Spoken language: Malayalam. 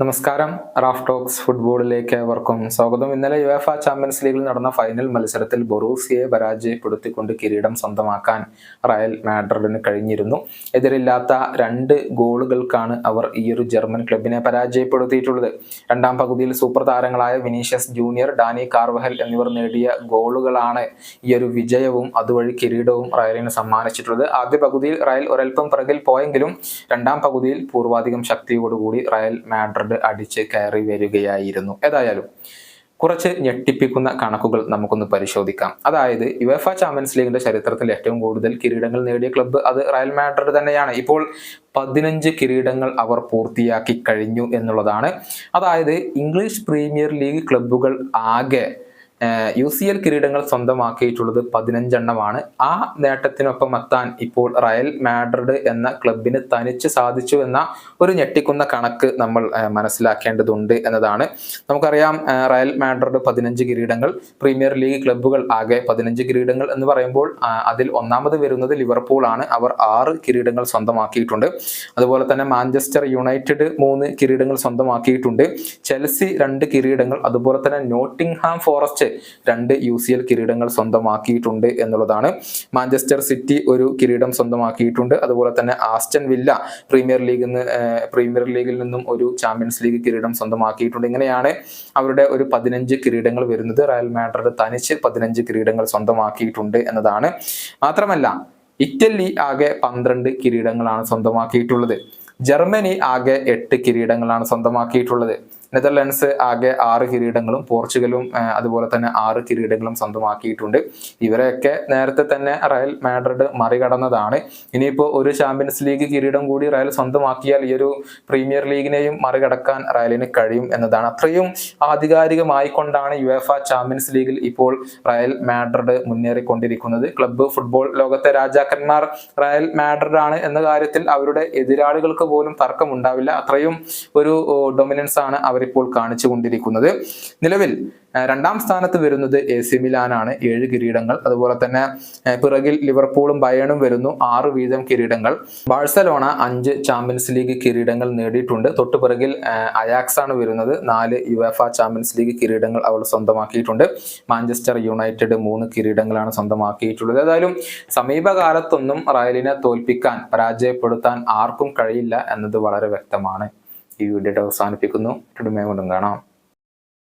നമസ്കാരം. റാഫ് ടോക്സ് ഫുട്ബോളിലേക്ക് ഏവർക്കും സ്വാഗതം. ഇന്നലെ യുഎഫ ചാമ്പ്യൻസ് ലീഗിൽ നടന്ന ഫൈനൽ മത്സരത്തിൽ ബൊറൂസിയെ പരാജയപ്പെടുത്തിക്കൊണ്ട് കിരീടം സ്വന്തമാക്കാൻ റയൽ മാഡ്രിഡിന് കഴിഞ്ഞിരുന്നു. എതിരില്ലാത്ത രണ്ട് ഗോളുകൾക്കാണ് അവർ ഈ ഒരു ജർമ്മൻ ക്ലബിനെ പരാജയപ്പെടുത്തിയിട്ടുള്ളത്. രണ്ടാം പകുതിയിൽ സൂപ്പർ താരങ്ങളായ വിനീഷ്യസ് ജൂനിയർ ഡാനി കാർവഹൽ എന്നിവർ നേടിയ ഗോളുകളാണ് ഈ ഒരു വിജയവും അതുവഴി കിരീടവും റയലിന് സമ്മാനിച്ചിട്ടുള്ളത്. ആദ്യ പകുതിയിൽ റയൽ ഒരൽപ്പം പിറകിൽ പോയെങ്കിലും രണ്ടാം പകുതിയിൽ പൂർവാധികം ശക്തിയോടുകൂടി റയൽ മാഡ്രിഡ് അടിച്ച് കയറി വരികയായിരുന്നു. ഏതായാലും കുറച്ച് ഞെട്ടിപ്പിക്കുന്ന കണക്കുകൾ നമുക്കൊന്ന് പരിശോധിക്കാം. അതായത് യുഎഫ ചാമ്പ്യൻസ് ലീഗിന്റെ ചരിത്രത്തിൽ ഏറ്റവും കൂടുതൽ കിരീടങ്ങൾ നേടിയ ക്ലബ്ബ് അത് റയൽ മാഡ്രിഡ് തന്നെയാണ്. ഇപ്പോൾ പതിനഞ്ച് കിരീടങ്ങൾ അവർ പൂർത്തിയാക്കി കഴിഞ്ഞു എന്നുള്ളതാണ്. അതായത് ഇംഗ്ലീഷ് പ്രീമിയർ ലീഗ് ക്ലബ്ബുകൾ ആകെ യു സി എൽ കിരീടങ്ങൾ സ്വന്തമാക്കിയിട്ടുള്ളത് പതിനഞ്ചെണ്ണമാണ്. ആ നേട്ടത്തിനൊപ്പം എത്താൻ ഇപ്പോൾ റയൽ മാഡ്രിഡ് എന്ന ക്ലബിന് തനിച്ച് സാധിച്ചു എന്ന ഒരു ഞെട്ടിക്കുന്ന കണക്ക് നമ്മൾ മനസ്സിലാക്കേണ്ടതുണ്ട് എന്നതാണ്. നമുക്കറിയാം റയൽ മാഡ്രിഡ് പതിനഞ്ച് കിരീടങ്ങൾ പ്രീമിയർ ലീഗ് ക്ലബ്ബുകൾ ആകെ പതിനഞ്ച് കിരീടങ്ങൾ എന്ന് പറയുമ്പോൾ അതിൽ ഒന്നാമത് വരുന്നത് ലിവർപൂൾ ആണ്. അവർ ആറ് കിരീടങ്ങൾ സ്വന്തമാക്കിയിട്ടുണ്ട്. അതുപോലെ തന്നെ മാഞ്ചസ്റ്റർ യുണൈറ്റഡ് മൂന്ന് കിരീടങ്ങൾ സ്വന്തമാക്കിയിട്ടുണ്ട്. ചെൽസി രണ്ട് കിരീടങ്ങൾ അതുപോലെ തന്നെ നോട്ടിംഗ്ഹാം ഫോറസ്റ്റ് രണ്ട് യു സി എൽ കിരീടങ്ങൾ സ്വന്തമാക്കിയിട്ടുണ്ട് എന്നുള്ളതാണ്. മാഞ്ചസ്റ്റർ സിറ്റി ഒരു കിരീടം സ്വന്തമാക്കിയിട്ടുണ്ട്. അതുപോലെ തന്നെ ആസ്റ്റൻ വില്ല പ്രീമിയർ ലീഗിൽ നിന്ന് പ്രീമിയർ ലീഗിൽ നിന്നും ഒരു ചാമ്പ്യൻസ് ലീഗ് കിരീടം സ്വന്തമാക്കിയിട്ടുണ്ട്. ഇങ്ങനെയാണ് അവരുടെ ഒരു പതിനഞ്ച് കിരീടങ്ങൾ വരുന്നത്. റയൽ മാഡ്രിഡ് തനിച്ച് പതിനഞ്ച് കിരീടങ്ങൾ സ്വന്തമാക്കിയിട്ടുണ്ട് എന്നതാണ്. മാത്രമല്ല ഇറ്റലി ആകെ പന്ത്രണ്ട് കിരീടങ്ങളാണ് സ്വന്തമാക്കിയിട്ടുള്ളത്. ജർമ്മനി ആകെ എട്ട് കിരീടങ്ങളാണ് സ്വന്തമാക്കിയിട്ടുള്ളത്. നെതർലൻഡ്സ് ആകെ ആറ് കിരീടങ്ങളും പോർച്ചുഗലും അതുപോലെ തന്നെ ആറ് കിരീടങ്ങളും സ്വന്തമാക്കിയിട്ടുണ്ട്. ഇവരെയൊക്കെ നേരത്തെ തന്നെ റയൽ മാഡ്രിഡ് മറികടന്നതാണ്. ഇനിയിപ്പോൾ ഒരു ചാമ്പ്യൻസ് ലീഗ് കിരീടം കൂടി റയൽ സ്വന്തമാക്കിയാൽ ഈ ഒരു പ്രീമിയർ ലീഗിനെയും മറികടക്കാൻ റയലിന് കഴിയും എന്നതാണ്. അത്രയും ആധികാരികമായിക്കൊണ്ടാണ് യു എഫ ചാമ്പ്യൻസ് ലീഗിൽ ഇപ്പോൾ റയൽ മാഡ്രിഡ് മുന്നേറിക്കൊണ്ടിരിക്കുന്നത്. ക്ലബ്ബ് ഫുട്ബോൾ ലോകത്തെ രാജാക്കന്മാർ റയൽ മാഡ്രിഡ് ആണ് എന്ന കാര്യത്തിൽ അവരുടെ എതിരാളികൾക്ക് പോലും തർക്കമുണ്ടാവില്ല. അത്രയും ഒരു ഡൊമിനൻസ് ആണ് അവരിപ്പോൾ കാണിച്ചു കൊണ്ടിരിക്കുന്നത്. നിലവിൽ രണ്ടാം സ്ഥാനത്ത് വരുന്നത് എ സി മിലാനാണ്. ഏഴ് കിരീടങ്ങൾ. അതുപോലെ തന്നെ പിറകിൽ ലിവർപൂളും ബയണും വരുന്നു. ആറ് വീതം കിരീടങ്ങൾ. ബാഴ്സലോണ അഞ്ച് ചാമ്പ്യൻസ് ലീഗ് കിരീടങ്ങൾ നേടിയിട്ടുണ്ട്. തൊട്ടു പിറകിൽ അയാക്സ് ആണ് വരുന്നത്. നാല് യുഎഫ ചാമ്പ്യൻസ് ലീഗ് കിരീടങ്ങൾ അവൾ സ്വന്തമാക്കിയിട്ടുണ്ട്. മാഞ്ചസ്റ്റർ യുണൈറ്റഡ് മൂന്ന് കിരീടങ്ങളാണ് സ്വന്തമാക്കിയിട്ടുള്ളത്. ഏതായാലും സമീപകാലത്തൊന്നും റയലിനെ തോൽപ്പിക്കാൻ പരാജയപ്പെടുത്താൻ ആർക്കും കഴിയില്ല എന്നത് വളരെ വ്യക്തമാണ്. ഈ വീഡിയോ അവസാനിപ്പിക്കുന്നു. കാണാം.